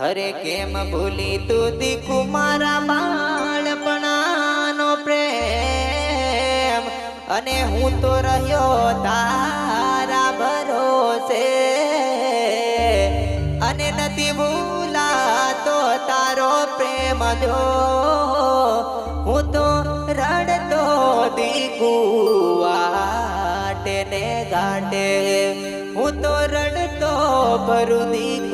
હરે કેમ ભૂલી તું દીકુ મારા બાળપણાનો પ્રેમ? અને હું તો રહ્યો તારા ભરોસે. અને નથી ભૂલાતો તારો પ્રેમ જો. હું તો રડતો દીકુ વાટે ને ગાંડે હું તો રડતો ભરું દીકુ